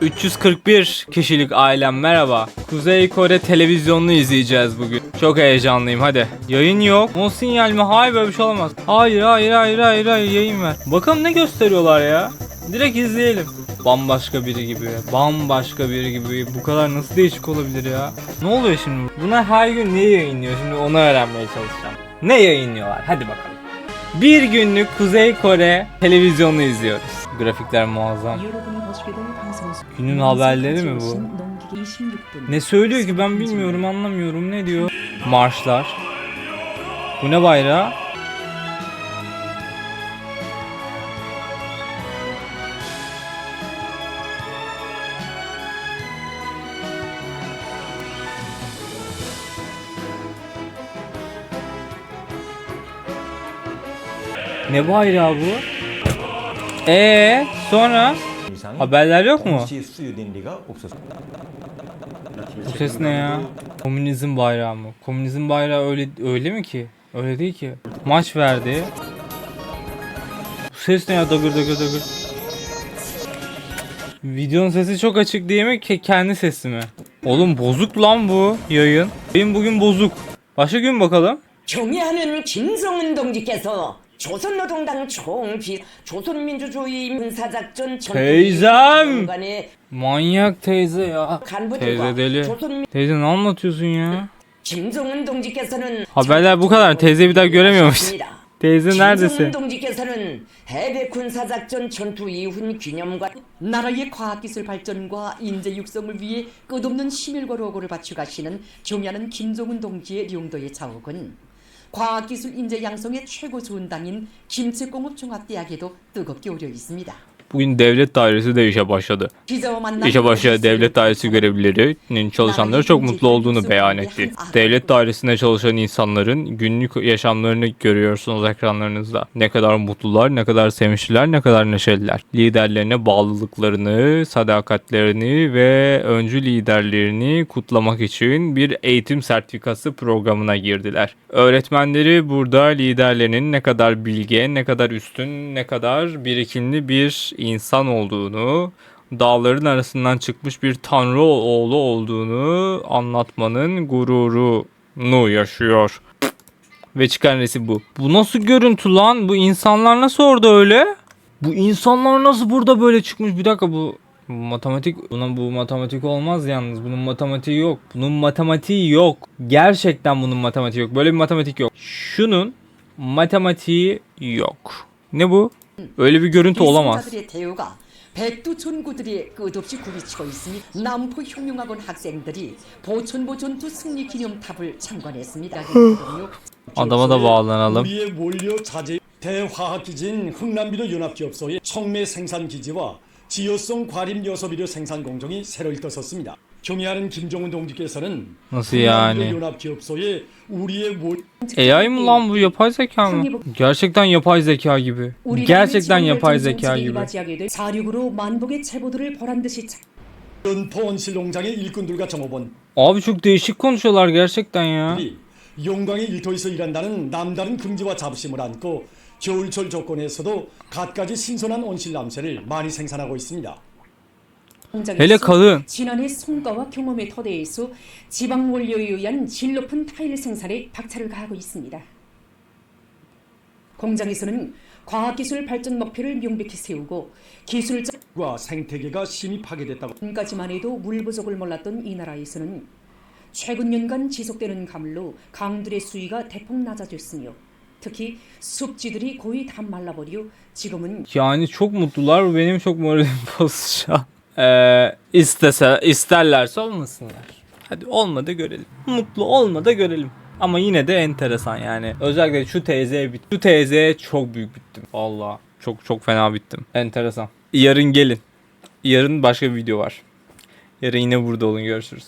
341 kişilik ailem merhaba. Kuzey Kore televizyonunu izleyeceğiz bugün. Çok heyecanlıyım hadi. Yayın yok. O sinyal mi? Hayır böyle bir şey olamaz. Hayır hayır hayır hayır hayır yayın ver. Bakalım ne gösteriyorlar ya. Direkt izleyelim. Bambaşka biri gibi. Bambaşka biri gibi. Bu kadar nasıl değişik olabilir ya? Ne oluyor şimdi? Buna her gün ne yayınlıyor? Şimdi onu öğrenmeye çalışacağım. Ne yayınlıyorlar? Hadi bakalım. Bir günlük Kuzey Kore televizyonunu izliyoruz. Grafikler muazzam. günün haberleri mi bu? Ne söylüyor ki ben bilmiyorum anlamıyorum ne diyor. Marşlar. Bu ne bayrağı? Ne bayrağı bu? Ee sonra haberler yok mu? Bu ses ne ya? Komünizm bayrağı mı? Komünizm bayrağı öyle öyle mi ki? Öyle değil ki. Maç verdi. Bu ses ne ya? Dagır dagır dagır. Videonun sesi çok açık değil mi ki kendi sesi mi? Oğlum bozuk lan bu yayın. Benim bugün bozuk. Başka gün bakalım. 정의하는 김정은 동지께서 조선노동당 총비 조선민주주의 군사작전 Teyzem! 간의 Manyak teyze ya. 간부들과 Teyze deli. 조선 Teyze ne anlatıyorsun ya? 김정은 동지께서는 Haberler bu kadar. Teyze bir daha göremiyormuş. 하셨습니다. Teyze neredesin? 김정은 동지께서는 해외 군사작전 전투 이후 기념관 나라의 과학기술 발전과 인재 육성을 위해 끝없는 심혈과 노고를 바쳐가시는 경애하는 김정은 동지의 용도의 자욱은 과학기술 인재 양성의 최고 수훈당인 김책공업종합대학에도 뜨겁게 오려 있습니다. Bugün devlet dairesi de işe başladı. İşe başlayan devlet dairesi görevlilerinin çalışanları çok mutlu olduğunu beyan etti. Devlet dairesinde çalışan insanların günlük yaşamlarını görüyorsunuz ekranlarınızda. Ne kadar mutlular, ne kadar sevinçliler, ne kadar neşeliler. Liderlerine bağlılıklarını, sadakatlerini ve öncü liderlerini kutlamak için bir eğitim sertifikası programına girdiler. Öğretmenleri burada liderlerinin ne kadar bilge, ne kadar üstün, ne kadar birikimli bir insan olduğunu, dağların arasından çıkmış bir tanrı oğlu olduğunu anlatmanın gururunu yaşıyor. Ve çıkan resim bu. Bu nasıl görüntü lan? Bu insanlar nasıl orada öyle? Bu insanlar nasıl burada böyle çıkmış? Bir dakika bu bu matematik buna bu matematik olmaz yalnız. Bunun matematiği yok. Bunun matematiği yok. Gerçekten bunun matematiği yok. Böyle bir matematik yok. Şunun matematiği yok. Ne bu? Öyle bir görüntü olamaz. 의 대우가 백두 전구들이 끝없이 굽이치고 있으니 남포 혁명학원 학생들이 보천보 전투 승리 기념탑을 참관했습니다. Adama da bağlanalım. 우리의 원료 자재 대화학 기지인 흥남비료 연합기업소의 청매 생산 기지와 지효성 과림 요소비료 생산 공정이 새로 일떠섰습니다. 경애하는 김종훈 동지께서는 Nasıl yani? 연합기업소의 우리의 원 AI mı lan bu yapay zeka mı? Gerçekten yapay zeka gibi. Gerçekten yapay zeka gibi. 사륙으로 만복의 체보들을 보란 듯이 차- 연포 온실 농장의 일꾼들과 정호원들이 Abi çok değişik konuşuyorlar gerçekten ya. 용광의 일터에서 일한다는 남다른 긍지와 자부심을 안고 겨울철 조건에서도 갖가지 신선한 온실 남새를 많이 생산하고 있습니다. Kadın. 지난해 성과와 경험의 터대에서 지방 원료에 의한 질 높은 타일 생산에 박차를 가하고 있습니다. 공장에서는 과학기술 발전 목표를 명백히 세우고 기술적 과 생태계가 심히 파괴됐다고 까지만 해도 물 부족을 몰랐던 이 나라에서는 최근 년간 지속되는 가물로 강들의 수위가 대폭 낮아졌으며 특히 숲지들이 거의 다 말라버려 지금은 Yani çok mutlular benim çok moralim bozacak. Ee, istese, isterlerse olmasınlar. Hadi olmadı görelim. Mutlu olmadı görelim. Ama yine de enteresan yani. Özellikle şu teyzeye bit. Şu teyzeye çok büyük bittim. Valla çok çok fena bittim. Enteresan. Yarın gelin. Yarın başka bir video var. Yarın yine burada olun görüşürüz.